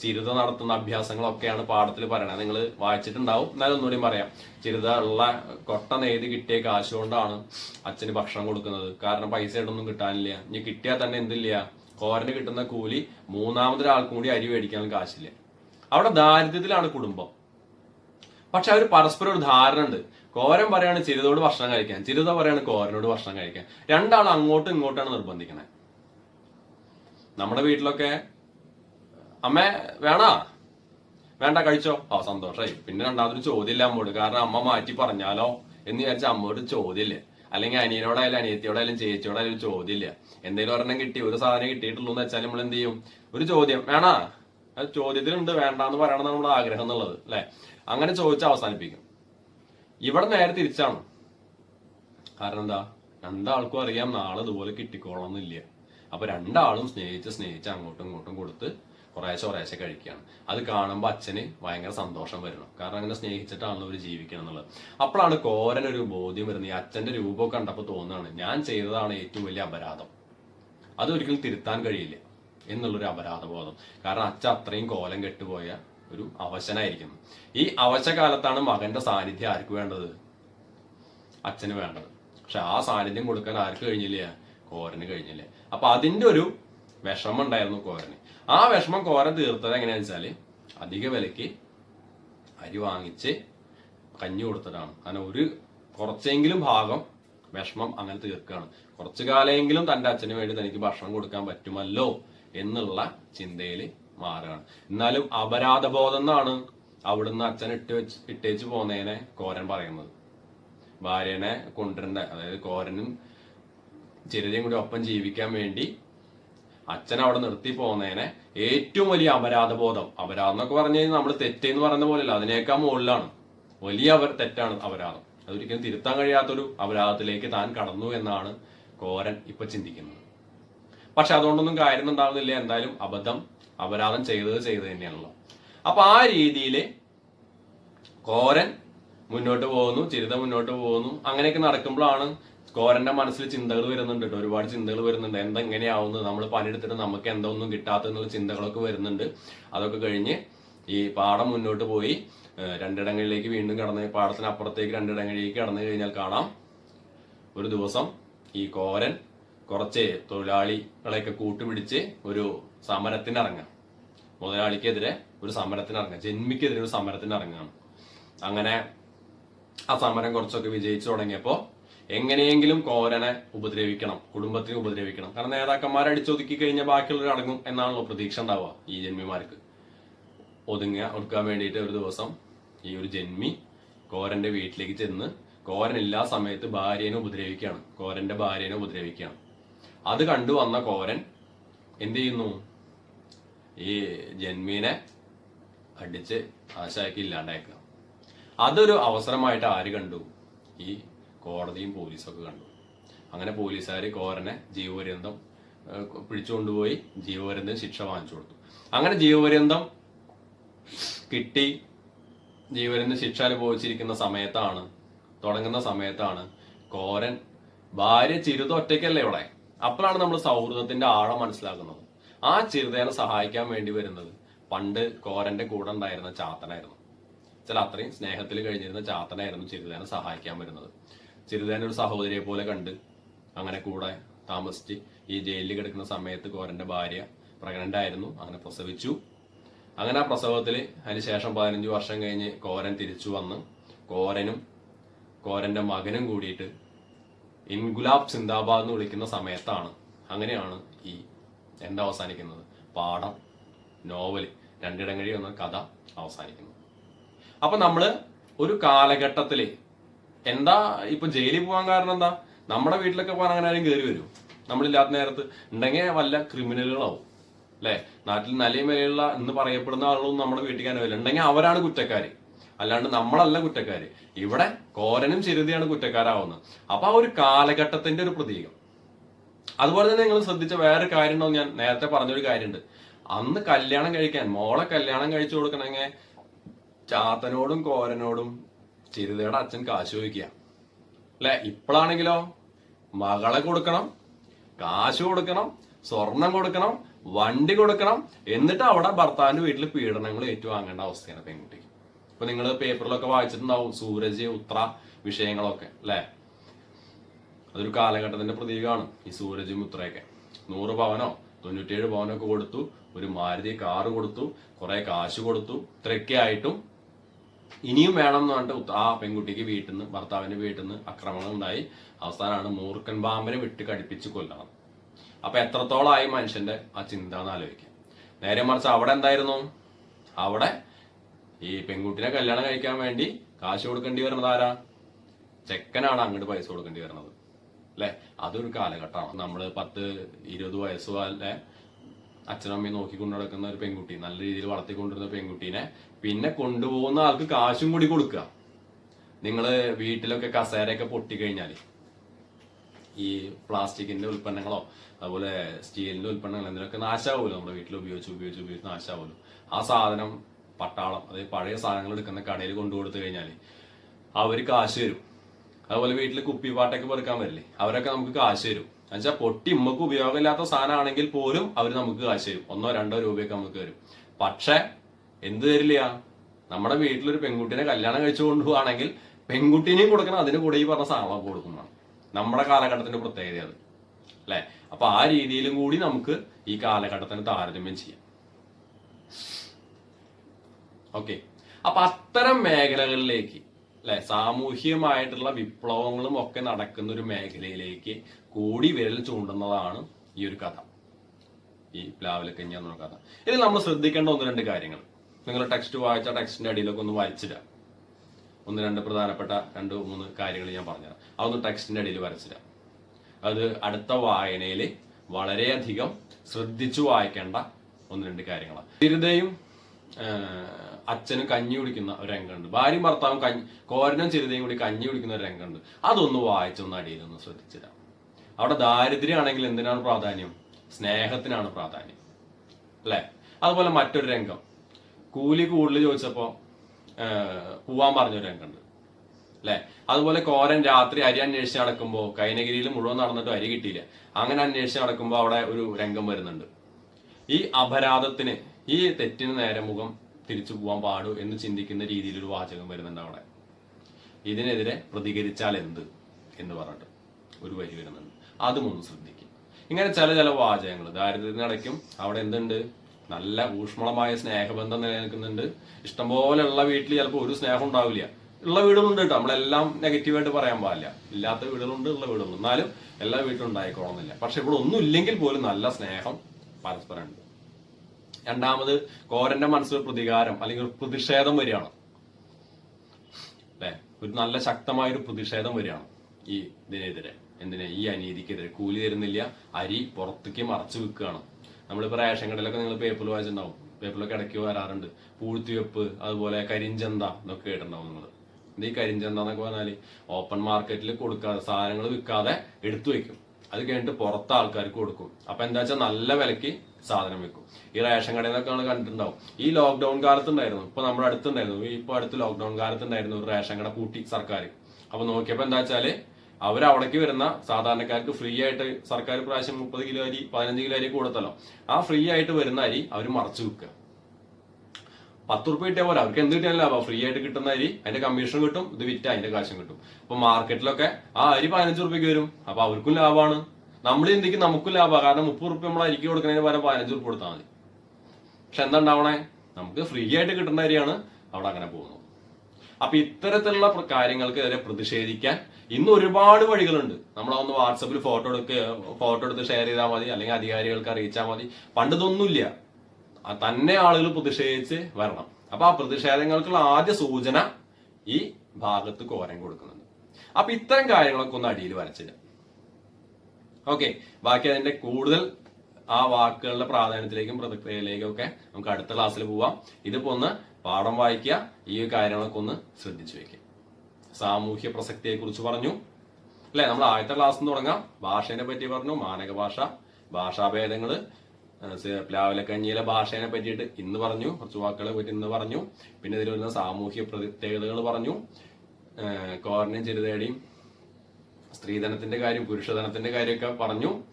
ചിരുത നടത്തുന്ന അഭ്യാസങ്ങളൊക്കെയാണ് പാഠത്തിൽ പറയണത്. നിങ്ങൾ വായിച്ചിട്ടുണ്ടാവും. എന്നാലും ഒന്നുകൂടി പറയാം. ചിരുത ഉള്ള കൊട്ട നെയ്ത് കിട്ടിയ കാശ് കൊണ്ടാണ് അച്ഛന് ഭക്ഷണം കൊടുക്കുന്നത്. കാരണം പൈസ ഇടൊന്നും കിട്ടാനില്ല. ഇനി കിട്ടിയാൽ തന്നെ എന്തില്ല? കോരന് കിട്ടുന്ന കൂലി മൂന്നാമതൊരാൾക്കും കൂടി അരി മേടിക്കാനും കാശില്ല. അവിടെ ദാരിദ്ര്യത്തിലാണ് കുടുംബം. പക്ഷെ അവർ പരസ്പരം ഒരു ധാരണ ഉണ്ട് കോരൻ പറയാണ് ചിരിതോട് ഭക്ഷണം കഴിക്കാൻ. ചിരിത പറയാണ് കോരനോട് ഭക്ഷണം കഴിക്കാൻ. രണ്ടാളും അങ്ങോട്ടും ഇങ്ങോട്ടാണ് നിർബന്ധിക്കണേ. നമ്മുടെ വീട്ടിലൊക്കെ അമ്മ വേണ? വേണ്ട കഴിച്ചോ? ആ സന്തോഷമായി പിന്നെ രണ്ടാമതൊരു ചോദ്യമില്ല അമ്മോട് കാരണം അമ്മ മാറ്റി പറഞ്ഞാലോ എന്ന് വിചാരിച്ച അമ്മയോട് ചോദ്യമില്ല. അല്ലെങ്കിൽ അനിയനോടായാലും അനിയത്തിയോടായാലും ചേച്ചിയോടായാലും ചോദ്യമില്ല. എന്തെങ്കിലും ഒരെണ്ണം കിട്ടി ഒരു സാധനം കിട്ടിയിട്ടുള്ളൂ എന്ന് വെച്ചാൽ നമ്മൾ എന്ത് ചെയ്യും? ഒരു ചോദ്യം. വേണ? ചോദ്യത്തിലുണ്ട്. വേണ്ടാന്ന് പറയണം നമ്മുടെ ആഗ്രഹം എന്നുള്ളത് അല്ലെ? അങ്ങനെ ചോദിച്ച് അവസാനിപ്പിക്കും. ഇവിടെ നേരെ തിരിച്ചാണ്. കാരണം എന്താ? രണ്ടാൾക്കും അറിയാം നാളെ ഇതുപോലെ കിട്ടിക്കോളണമെന്നില്ല അപ്പൊ രണ്ടാളും സ്നേഹിച്ച് സ്നേഹിച്ച് അങ്ങോട്ടും ഇങ്ങോട്ടും കൊടുത്ത് കുറേശ്ശെ കുറേശ്ശെ കഴിക്കുകയാണ്. അത് കാണുമ്പോൾ അച്ഛന് ഭയങ്കര സന്തോഷം വരണം. കാരണം അങ്ങനെ സ്നേഹിച്ചിട്ടാണല്ലോ അവർ ജീവിക്കണം എന്നുള്ളത്. അപ്പോഴാണ് കോരനൊരു ബോധ്യം വരുന്നത്. ഈ അച്ഛന്റെ രൂപം കണ്ടപ്പോൾ തോന്നുകയാണ് ഞാൻ ചെയ്തതാണ് ഏറ്റവും വലിയ അപരാധം. അതൊരിക്കലും തിരുത്താൻ കഴിയില്ല എന്നുള്ളൊരു അപരാധബോധം. കാരണം അച്ഛൻ അത്രയും കോലം കെട്ടുപോയ ഒരു അവശനായിരിക്കുന്നു. ഈ അവശ കാലത്താണ് മകന്റെ സാന്നിധ്യം ആർക്ക് വേണ്ടത്? അച്ഛന് വേണ്ടത്. പക്ഷെ ആ സാന്നിധ്യം കൊടുക്കാൻ ആർക്ക് കഴിഞ്ഞില്ല? കോരന് കഴിഞ്ഞില്ല? അപ്പൊ അതിന്റെ ഒരു വിഷമം ഉണ്ടായിരുന്നു കോരന്. ആ വിഷമം കോരൻ തീർത്തത് എങ്ങനെയാന്ന് വെച്ചാൽ അധിക വിലക്ക് അരി വാങ്ങിച്ച് കഞ്ഞി കൊടുത്തതാണ്. കാരണം ഒരു കുറച്ചെങ്കിലും ഭാഗം വിഷമം അങ്ങനെ തീർക്കുകയാണ്. കുറച്ചു കാലമെങ്കിലും തന്റെ അച്ഛന് വേണ്ടി തനിക്ക് ഭക്ഷണം കൊടുക്കാൻ പറ്റുമല്ലോ എന്നുള്ള ചിന്തയിൽ മാറുകയാണ് എന്നാലും അപരാധബോധം എന്നാണ് അവിടുന്ന് അച്ഛൻ ഇട്ട് വെച്ച് ഇട്ടേച്ച് പോന്നതിനെ കോരൻ പറയുന്നത്. ഭാര്യനെ കൊണ്ടുവരണ്ട അതായത് കോരനും ചിരതയും കൂടി ഒപ്പം ജീവിക്കാൻ വേണ്ടി അച്ഛൻ അവിടെ നിർത്തി പോകുന്നതിനെ ഏറ്റവും വലിയ അപരാധബോധം. അപരാധം എന്നൊക്കെ പറഞ്ഞു കഴിഞ്ഞാൽ നമ്മൾ തെറ്റെന്ന് പറയുന്ന പോലെയല്ല അതിനേക്കാൾ മുകളിലാണ്. വലിയ അവർ തെറ്റാണ് അപരാധം. അതൊരിക്കലും തിരുത്താൻ കഴിയാത്തൊരു അപരാധത്തിലേക്ക് താൻ കടന്നു എന്നാണ് കോരൻ ഇപ്പൊ ചിന്തിക്കുന്നത്. പക്ഷെ അതുകൊണ്ടൊന്നും കാര്യം ഉണ്ടാകുന്നില്ല എന്തായാലും അബദ്ധം അപരാധം ചെയ്തത് ചെയ്ത് തന്നെയാണല്ലോ. അപ്പൊ ആ രീതിയിൽ കോരൻ മുന്നോട്ട് പോകുന്നു ചിരിത മുന്നോട്ട് പോകുന്നു. അങ്ങനെയൊക്കെ നടക്കുമ്പോഴാണ് കോരന്റെ മനസ്സിൽ ചിന്തകൾ വരുന്നുണ്ട് കേട്ടോ. ഒരുപാട് ചിന്തകൾ വരുന്നുണ്ട്. എന്തെങ്ങനെയാവുന്നത് നമ്മൾ പണിയെടുത്തിട്ട് നമുക്ക് എന്തൊന്നും കിട്ടാത്തെന്നുള്ള ചിന്തകളൊക്കെ വരുന്നുണ്ട്. അതൊക്കെ കഴിഞ്ഞ് ഈ പാടം മുന്നോട്ട് പോയി രണ്ടിടങ്ങളിലേക്ക് വീണ്ടും കടന്ന് പാടത്തിന് അപ്പുറത്തേക്ക് രണ്ടിടങ്ങളിലേക്ക് കടന്നു കഴിഞ്ഞാൽ കാണാം ഒരു ദിവസം ഈ കോരൻ കുറച്ച് തൊഴിലാളികളെയൊക്കെ കൂട്ടുപിടിച്ച് ഒരു സമരത്തിന് ഇറങ്ങാം മുതലാളിക്കെതിരെ ഒരു സമരത്തിന് ഇറങ്ങുക. ജന്മിക്കെതിരെ ഒരു സമരത്തിന് ഇറങ്ങുകയാണ്. അങ്ങനെ ആ സമരം കുറച്ചൊക്കെ വിജയിച്ചു തുടങ്ങിയപ്പോൾ എങ്ങനെയെങ്കിലും കോരനെ ഉപദ്രവിക്കണം കുടുംബത്തിനെ ഉപദ്രവിക്കണം. കാരണം നേതാക്കന്മാരെ അടിച്ചൊതുക്കി കഴിഞ്ഞാൽ ബാക്കിയുള്ളവർ അടങ്ങും എന്നാണല്ലോ പ്രതീക്ഷ ഉണ്ടാവുക ഈ ജന്മിമാർക്ക്. ഒതുങ്ങ ഒടുക്കാൻ വേണ്ടിയിട്ട് ഒരു ദിവസം ഈ ഒരു ജന്മി കോരന്റെ വീട്ടിലേക്ക് ചെന്ന് കോരൻ എല്ലാ സമയത്ത് ഭാര്യനെ ഉപദ്രവിക്കുകയാണ്. കോരന്റെ ഭാര്യനെ ഉപദ്രവിക്കുകയാണ്. അത് കണ്ടു വന്ന കോരൻ എന്ത് ചെയ്യുന്നു? ഈ ജന്മീനെ അടിച്ച് ആശാക്കി ഇല്ലാണ്ടാക്കുക. അതൊരു അവസരമായിട്ട് ആര് കണ്ടു? ഈ കോടതിയും പോലീസൊക്കെ കണ്ടു. അങ്ങനെ പോലീസുകാർ കോരനെ ജീവപര്യന്തം പിടിച്ചുകൊണ്ടുപോയി ജീവപര്യന്തം ശിക്ഷ വാങ്ങിച്ചു കൊടുത്തു. അങ്ങനെ ജീവപര്യന്തം കിട്ടി. ജീവപര്യന്തം ശിക്ഷ അനുഭവിച്ചിരിക്കുന്ന സമയത്താണ് തുടങ്ങുന്ന സമയത്താണ് കോരൻ ഭാര്യ ചിരുത ഒറ്റയ്ക്കല്ലേ ഇവിടെ? അപ്പോഴാണ് നമ്മൾ സൗഹൃദത്തിന്റെ ആഴം മനസ്സിലാക്കുന്നത്. ആ ചിരുതേനെ സഹായിക്കാൻ വേണ്ടി വരുന്നത്. പണ്ട് കോരന്റെ കൂടെ ഉണ്ടായിരുന്ന ചാത്തനായിരുന്നു. ചില അത്രയും സ്നേഹത്തിൽ കഴിഞ്ഞിരുന്ന ചാത്തനായിരുന്നു ചിരുതേനെ സഹായിക്കാൻ വരുന്നത്. ചിരുതേനെ ഒരു സഹോദരിയെ പോലെ കണ്ട് അങ്ങനെ കൂടെ താമസിച്ച് ഈ ജയിലിൽ കിടക്കുന്ന സമയത്ത് കോരന്റെ ഭാര്യ പ്രഗ്നന്റ് ആയിരുന്നു. അങ്ങനെ പ്രസവിച്ചു. അങ്ങനെ ആ പ്രസവത്തിൽ അതിനുശേഷം പതിനഞ്ച് വർഷം കഴിഞ്ഞ് കോരൻ തിരിച്ചു വന്ന് കോരനും കോരന്റെ മകനും കൂടിയിട്ട് ഇൻഗുലാബ് സിന്ദാബാദ് എന്ന് വിളിക്കുന്ന സമയത്താണ്. അങ്ങനെയാണ് ഈ എന്താ അവസാനിക്കുന്നത്. പാഠം നോവൽ രണ്ടിടങ്ങഴി ഒന്ന് കഥ അവസാനിക്കുന്നു. അപ്പൊ നമ്മൾ ഒരു കാലഘട്ടത്തിൽ എന്താ ഇപ്പൊ ജയിലിൽ പോകാൻ കാരണം എന്താ? നമ്മുടെ വീട്ടിലൊക്കെ പോകാൻ അങ്ങനെ ആരും കയറി വരും നമ്മളില്ലാത്ത നേരത്ത് ഉണ്ടെങ്കിൽ വല്ല ക്രിമിനലുകളാവും. അല്ലെ? നാട്ടിൽ നല്ല വിലയുള്ള എന്ന് പറയപ്പെടുന്ന ആളുകളും നമ്മുടെ വീട്ടിൽ വരില്ല. ഉണ്ടെങ്കിൽ അവരാണ് കുറ്റക്കാര്. അല്ലാണ്ട് നമ്മളല്ല കുറ്റക്കാര്. ഇവിടെ കോരനും ചിരുതിയാണ് കുറ്റക്കാരാവുന്നത്. അപ്പൊ ആ ഒരു കാലഘട്ടത്തിന്റെ ഒരു പ്രതീകം. അതുപോലെ തന്നെ നിങ്ങൾ ശ്രദ്ധിച്ച വേറൊരു കാര്യം ഞാൻ നേരത്തെ പറഞ്ഞൊരു കാര്യമുണ്ട്. അന്ന് കല്യാണം കഴിക്കാൻ മോളെ കല്യാണം കഴിച്ചു കൊടുക്കണമെങ്കിൽ ചാത്തനോടും കോരനോടും ചിരുതയുടെ അച്ഛൻ കാശ് ചോദിക്കുക. അല്ലെ? ഇപ്പോഴാണെങ്കിലോ മകളെ കൊടുക്കണം കാശ് കൊടുക്കണം സ്വർണം കൊടുക്കണം വണ്ടി കൊടുക്കണം എന്നിട്ട് അവിടെ ഭർത്താവിന്റെ വീട്ടിൽ പീഡനങ്ങൾ ഏറ്റുവാങ്ങേണ്ട അവസ്ഥയാണ് പെൺകുട്ടിക്ക് ഇപ്പൊ നിങ്ങൾ പേപ്പറിലൊക്കെ വായിച്ചിട്ടുണ്ടാവും സൂരജ് ഉത്ര വിഷയങ്ങളൊക്കെ അല്ലെ? അതൊരു കാലഘട്ടത്തിന്റെ പ്രതീകമാണ് ഈ സൂരജും മുത്രയൊക്കെ. നൂറ് പവനോ തൊണ്ണൂറ്റിയേഴ് പവനൊക്കെ കൊടുത്തു ഒരു മാരുതി കാറ് കൊടുത്തു കുറെ കാശ് കൊടുത്തു ഇത്രയൊക്കെ ആയിട്ടും ഇനിയും വേണം എന്ന് പറഞ്ഞിട്ട് ആ പെൺകുട്ടിക്ക് വീട്ടിൽ നിന്ന് ഭർത്താവിന്റെ വീട്ടിൽ നിന്ന് ആക്രമണം ഉണ്ടായി. അവസാനമാണ് മൂർഖൻ പാമ്പിനെ വിട്ട് കടിപ്പിച്ച് കൊല്ലണം. അപ്പൊ എത്രത്തോളമായി മനുഷ്യന്റെ ആ ചിന്ത എന്ന് ആലോചിക്കാം. നേരെ മറിച്ച് അവിടെ എന്തായിരുന്നു? അവിടെ ഈ പെൺകുട്ടിനെ കല്യാണം കഴിക്കാൻ വേണ്ടി കാശ് കൊടുക്കേണ്ടി വരുന്നത് ആരാ? ചെക്കനാണ് അങ്ങോട്ട് പൈസ കൊടുക്കേണ്ടി വരുന്നത്. അല്ലെ അതൊരു കാലഘട്ടമാണ്. നമ്മൾ പത്ത് ഇരുപത് വയസ്സ് അല്ലെ അച്ഛനും അമ്മയും നോക്കിക്കൊണ്ട് നടക്കുന്ന ഒരു പെൺകുട്ടി നല്ല രീതിയിൽ വളർത്തിക്കൊണ്ടിരുന്ന പെൺകുട്ടീനെ പിന്നെ കൊണ്ടുപോകുന്ന ആൾക്ക് കാശും കൂടി കൊടുക്കുക. നിങ്ങൾ വീട്ടിലൊക്കെ കസേരയൊക്കെ പൊട്ടിക്കഴിഞ്ഞാൽ ഈ പ്ലാസ്റ്റിക്കിന്റെ ഉൽപ്പന്നങ്ങളോ അതുപോലെ സ്റ്റീലിന്റെ ഉൽപ്പന്നങ്ങൾ എന്തെങ്കിലുമൊക്കെ നാശാവുമല്ലോ? നമ്മുടെ വീട്ടിൽ ഉപയോഗിച്ച് ഉപയോഗിച്ച് ഉപയോഗിച്ച് നാശാവുമല്ലോ? ആ സാധനം പട്ടാളം അതായത് പഴയ സാധനങ്ങൾ എടുക്കുന്ന കടയിൽ കൊണ്ടു കൊടുത്തു കഴിഞ്ഞാൽ അവർ കാശ് തരും. അതുപോലെ വീട്ടിൽ കുപ്പിപ്പാട്ടൊക്കെ പെറുക്കാൻ വരില്ലേ? അവരൊക്കെ നമുക്ക് കാശ് തരും. എന്നുവെച്ചാൽ പൊട്ടി ഉമ്മക്ക് ഉപയോഗമില്ലാത്ത സാധനമാണെങ്കിൽ പോലും അവർ നമുക്ക് കാശ് തരും. ഒന്നോ രണ്ടോ രൂപയൊക്കെ നമുക്ക് തരും. പക്ഷേ എന്ത് തരില്ല? നമ്മുടെ വീട്ടിലൊരു പെൺകുട്ടിനെ കല്യാണം കഴിച്ചു കൊണ്ടുപോവാണെങ്കിൽ പെൺകുട്ടിനെയും കൊടുക്കണം അതിന് കൂടെ ഈ പറഞ്ഞ സാധനം കൊടുക്കുന്നതാണ്. നമ്മുടെ കാലഘട്ടത്തിന്റെ പ്രത്യേകത അത്. അല്ലെ? അപ്പൊ ആ രീതിയിലും കൂടി നമുക്ക് ഈ കാലഘട്ടത്തിന് താരതമ്യം ചെയ്യാം. ഓക്കെ. അപ്പൊ അത്തരം മേഖലകളിലേക്ക് അല്ലെ? സാമൂഹ്യമായിട്ടുള്ള വിപ്ലവങ്ങളും ഒക്കെ നടക്കുന്ന ഒരു മേഖലയിലേക്ക് കൂടി വിരൽ ചൂണ്ടുന്നതാണ് ഈ ഒരു കഥ. ഈ പ്ലാവിലക്കഞ്ഞ എന്ന കഥ. ഇതിൽ നമ്മൾ ശ്രദ്ധിക്കേണ്ട ഒന്ന് രണ്ട് കാര്യങ്ങൾ. നിങ്ങൾ ടെക്സ്റ്റ് വായിച്ച ടെക്സ്റ്റിന്റെ അടിയിലൊക്കെ ഒന്ന് വരച്ചിടാം. ഒന്ന് രണ്ട് പ്രധാനപ്പെട്ട രണ്ട് മൂന്ന് കാര്യങ്ങൾ ഞാൻ പറഞ്ഞുതരാം. അതൊന്ന് ടെക്സ്റ്റിന്റെ അടിയിൽ വരച്ചിടാം. അത് അടുത്ത വായനയിൽ വളരെയധികം ശ്രദ്ധിച്ചു വായിക്കേണ്ട ഒന്ന് രണ്ട് കാര്യങ്ങളാണ്. ചിരുതയും അച്ഛനും കഞ്ഞി കുടിക്കുന്ന ഒരു രംഗമുണ്ട്. ഭാര്യയും ഭർത്താവും കഞ്ഞി കോരനും ചെറുതയും കൂടി കഞ്ഞി കുടിക്കുന്ന ഒരു രംഗമുണ്ട്. അതൊന്ന് വായിച്ചൊന്ന് അടിയിൽ ഒന്ന് ശ്രദ്ധിച്ചിടാം. അവിടെ ദാരിദ്ര്യമാണെങ്കിൽ എന്തിനാണ് പ്രാധാന്യം? സ്നേഹത്തിനാണ് പ്രാധാന്യം. അല്ലേ? അതുപോലെ മറ്റൊരു രംഗം. കൂലി കൂടുതൽ ചോദിച്ചപ്പോൾ പോവാൻ പറഞ്ഞൊരു രംഗമുണ്ട്. അല്ലെ? അതുപോലെ കോരൻ രാത്രി അരി അന്വേഷിച്ച് നടക്കുമ്പോൾ കൈനഗിരിയിൽ മുഴുവൻ നടന്നിട്ട് അരി കിട്ടിയില്ല. അങ്ങനെ അന്വേഷിച്ച് നടക്കുമ്പോൾ അവിടെ ഒരു രംഗം വരുന്നുണ്ട്. ഈ അപരാധത്തിന് ഈ തെറ്റിന് നേരെ മുഖം തിരിച്ചു പോകാൻ പാടൂ എന്ന് ചിന്തിക്കുന്ന രീതിയിൽ ഒരു വാചകം വരുന്നുണ്ട് അവിടെ. ഇതിനെതിരെ പ്രതികരിച്ചാൽ എന്ത് എന്ന് പറഞ്ഞിട്ട് ഒരു വരി വരുന്നുണ്ട്. അതും ഒന്ന് ശ്രദ്ധിക്കും. ഇങ്ങനെ ചില ചില വാചകങ്ങൾ ദാരിദ്ര്യത്തിനടയ്ക്കും അവിടെ എന്തുണ്ട്? നല്ല ഊഷ്മളമായ സ്നേഹബന്ധം നിലനിൽക്കുന്നുണ്ട്. ഇഷ്ടംപോലെയുള്ള വീട്ടിൽ ചിലപ്പോൾ ഒരു സ്നേഹം ഉണ്ടാവില്ല. ഉള്ള വീടുകളുണ്ട് കേട്ടോ. നമ്മളെല്ലാം നെഗറ്റീവായിട്ട് പറയാൻ പാടില്ല. ഇല്ലാത്ത വീടുകളുണ്ട് ഉള്ള വീടുകളുണ്ട്. എന്നാലും എല്ലാ വീട്ടിലും ഉണ്ടായിക്കോണമെന്നില്ല പക്ഷെ ഇവിടെ ഒന്നും ഇല്ലെങ്കിൽ പോലും നല്ല സ്നേഹം പരസ്പരം ഉണ്ട്. രണ്ടാമത് കോരന്റെ മനസ്സിൽ പ്രതികാരം അല്ലെങ്കിൽ ഒരു പ്രതിഷേധം വരികയാണ്. അല്ലെ? ഒരു നല്ല ശക്തമായ ഒരു പ്രതിഷേധം വരികയാണ് ഈ ഇതിനെതിരെ. എന്തിനാ? ഈ അനീതിക്കെതിരെ. കൂലി തരുന്നില്ല. അരി പുറത്തേക്ക് മറച്ചു വെക്കുകയാണ് നമ്മളിപ്പോ റേഷൻ കടയിലൊക്കെ നിങ്ങൾ പേപ്പർ വായിച്ചിട്ടുണ്ടാവും. പേപ്പറിലൊക്കെ ഇടയ്ക്ക് വരാറുണ്ട്. പൂഴ്ത്തിവെപ്പ് അതുപോലെ കരിഞ്ചന്ത എന്നൊക്കെ കേട്ടിട്ടുണ്ടാവും നിങ്ങൾ. ഈ കരിഞ്ചന്ത എന്നൊക്കെ പറഞ്ഞാൽ ഓപ്പൺ മാർക്കറ്റിൽ കൊടുക്കാതെ സാധനങ്ങൾ വിൽക്കാതെ എടുത്തു വെക്കും അത് കഴിഞ്ഞിട്ട് പുറത്ത് ആൾക്കാർക്ക് കൊടുക്കും. അപ്പൊ എന്താ വെച്ചാൽ നല്ല വിലക്ക് സാധനം വെക്കും. ഈ റേഷൻ കടയിൽ നമ്മൾ കണ്ടിട്ടുണ്ടാവും. ഈ ലോക്ക്ഡൌൺ കാലത്തുണ്ടായിരുന്നു. ഇപ്പൊ നമ്മുടെ അടുത്തുണ്ടായിരുന്നു. ഇപ്പൊ അടുത്ത് ലോക്ക്ഡൌൺ കാലത്തുണ്ടായിരുന്നു ഒരു റേഷൻ കട കൂട്ടി സർക്കാർ അപ്പൊ നോക്കിയപ്പോ എന്താ വെച്ചാൽ അവർ അവിടേക്ക് വരുന്ന സാധാരണക്കാർക്ക് ഫ്രീ ആയിട്ട് സർക്കാർ പ്രാവശ്യം മുപ്പത് കിലോ അരി പതിനഞ്ച് കിലോ അരി കൊടുത്തല്ലോ ആ ഫ്രീ ആയിട്ട് വരുന്ന അരി അവർ മറച്ചു വെക്കുക. പത്ത് റുപ്യ കിട്ടിയ പോലെ അവർക്ക് എന്ത് കിട്ടിയാലും ലാഭം. ഫ്രീ ആയിട്ട് കിട്ടുന്ന അരി അതിന്റെ കമ്മീഷൻ കിട്ടും. ഇത് വിറ്റ് അതിന്റെ കാശും കിട്ടും. അപ്പൊ മാർക്കറ്റിലൊക്കെ ആ അരി പതിനഞ്ച് റുപ്യക്ക് വരും. അപ്പൊ അവർക്കും ലാഭമാണ്. നമ്മൾ ചിന്തിക്കും നമുക്കും ലാഭമാണ് കാരണം മുപ്പത് റുപ്യ നമ്മൾ അരിക്ക് കൊടുക്കുന്നതിന് പകരം പതിനഞ്ച് റുപ്യ കൊടുത്താൽ മതി. പക്ഷെ എന്താ ഉണ്ടാവണേ? നമുക്ക് ഫ്രീ ആയിട്ട് കിട്ടുന്ന അരിയാണ് അവിടെ അങ്ങനെ പോകുന്നത്. അപ്പൊ ഇത്തരത്തിലുള്ള കാര്യങ്ങൾക്ക് എതിരെ പ്രതിഷേധിക്കാൻ ഇന്ന് ഒരുപാട് വഴികളുണ്ട്. നമ്മളൊന്ന് വാട്സപ്പിൽ ഫോട്ടോ എടുക്കുക ഫോട്ടോ എടുത്ത് ഷെയർ ചെയ്താൽ മതി. അല്ലെങ്കിൽ അധികാരികൾക്ക് അറിയിച്ചാൽ മതി. പണ്ട് ഇതൊന്നുമില്ല തന്നെ ആളുകൾ പ്രതിഷേധിച്ച് വരണം. അപ്പൊ ആ പ്രതിഷേധങ്ങൾക്കുള്ള ആദ്യ സൂചന ഈ ഭാഗത്ത് കോരം കൊടുക്കുന്നുണ്ട് അപ്പൊ ഇത്തരം കാര്യങ്ങളൊക്കെ ഒന്ന് അടിയിൽ വരച്ചില്ല ഓക്കെ ബാക്കി അതിന്റെ കൂടുതൽ ആ വാക്കുകളുടെ പ്രാധാന്യത്തിലേക്കും പ്രതിക്രിയയിലേക്കും ഒക്കെ നമുക്ക് അടുത്ത ക്ലാസ്സിൽ പോവാം. ഇതിപ്പോ ഒന്ന് പാഠം വായിക്കുക ഈ കാര്യങ്ങളൊക്കെ ഒന്ന് ശ്രദ്ധിച്ചു വെക്കുക സാമൂഹ്യ പ്രസക്തിയെ കുറിച്ച് പറഞ്ഞു. അല്ലെ നമ്മൾ ആദ്യത്തെ ക്ലാസ് തുടങ്ങാം. ഭാഷേനെ പറ്റി പറഞ്ഞു മാനക ഭാഷ ഭാഷാഭേദങ്ങൾ പ്ലാവിലക്കഞ്ഞിയിലെ ഭാഷേനെ പറ്റിയിട്ട് ഇന്ന് പറഞ്ഞു കുറച്ച് വാക്കുകളെ പറ്റി ഇന്ന് പറഞ്ഞു. പിന്നെ ഇതിൽ വരുന്ന സാമൂഹ്യ പ്രത്യേകതകൾ പറഞ്ഞു. കോറിനെയും ചെറുതേടിയും സ്ത്രീധനത്തിന്റെ കാര്യം പുരുഷധനത്തിന്റെ കാര്യമൊക്കെ പറഞ്ഞു.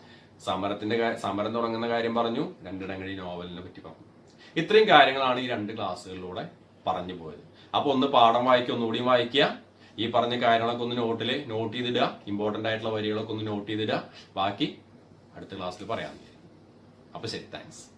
സമരത്തിന്റെ സമരം തുടങ്ങുന്ന കാര്യം പറഞ്ഞു. രണ്ടിടങ്ങളിൽ നോവലിനെ പറ്റി പറഞ്ഞു. ഇത്രയും കാര്യങ്ങളാണ് ഈ രണ്ട് ക്ലാസ്സുകളിലൂടെ പറഞ്ഞു പോയത്. അപ്പൊ ഒന്ന് പാഠം വായിക്കുക ഒന്നുകൂടി വായിക്കുക. ഈ പറഞ്ഞ കാര്യങ്ങളൊക്കെ ഒന്ന് നോട്ടിൽ നോട്ട് ചെയ്തിടുക. ഇമ്പോർട്ടന്റ് ആയിട്ടുള്ള വരികളൊക്കെ ഒന്ന് നോട്ട് ചെയ്തിടുക. ബാക്കി അടുത്ത ക്ലാസ്സിൽ പറയാൻ അപ്പൊ ശരി താങ്ക്സ്